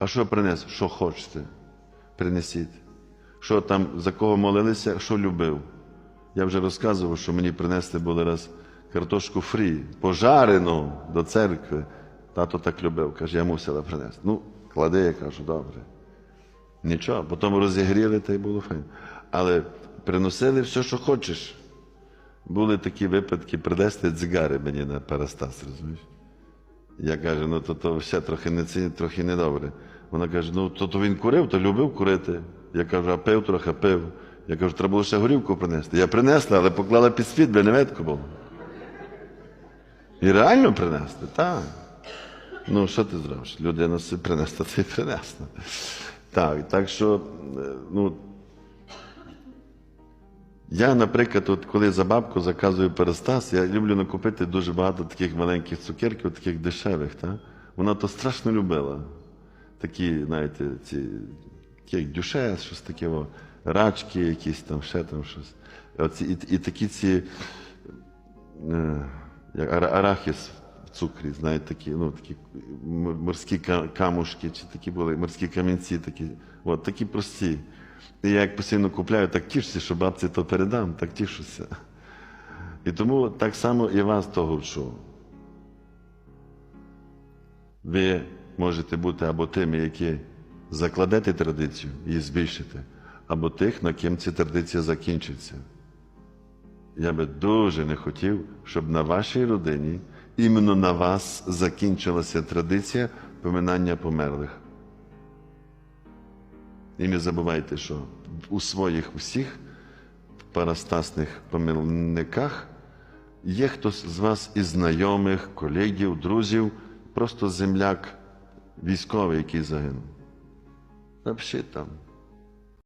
А що принес? Що хочете? Принесіть. Що там, за кого молилися, що любив. Я вже розказував, що мені принесли були раз картошку фрі, пожарену до церкви. Тато так любив, каже, я мусила принести. Ну, клади, я кажу, добре. Нічого, потім розігріли, та й було файно. Але приносили все, що хочеш. Були такі випадки, принесли дзигари мені на парастас, розумієш? Я кажу, ну то, то все трохи не ці, трохи недобре. Вона каже, ну то, то він курив, то любив курити. Я кажу, а пив трохи пив. Я кажу, треба було ще горівку принести. Я принесла, але поклала під світ, бо не ветко було. І реально принесли, так. Ну, що ти зробиш? Людина принесла, ти принесла. Так, так що, е, ну, я, наприклад, от коли за бабку заказую перестас, я люблю накупити дуже багато таких маленьких цукерків, таких дешевих. Та? Вона то страшно любила. Такі, знаєте, ці як дюшес, щось таке, о, рачки, якісь там, ще там щось. Оці, і, і такі ці е, як ара- арахіс в цукрі, знаєте, такі, ну, такі морські камушки, чи такі були морські камінці, такі, от, такі прості. І я як постійно купляю, так тішуся, що бабці то передам, так тішуся. І тому так само і вас того вчу. Ви можете бути або тими, які закладете традицію і збільшите, або тих, на ким ця традиція закінчиться. Я би дуже не хотів, щоб на вашій родині, іменно на вас закінчилася традиція поминання померлих. І не забувайте, що у своїх усіх парастасних помилниках є хтось з вас із знайомих, колегів, друзів, просто земляк військовий, який загинув. Напиши там.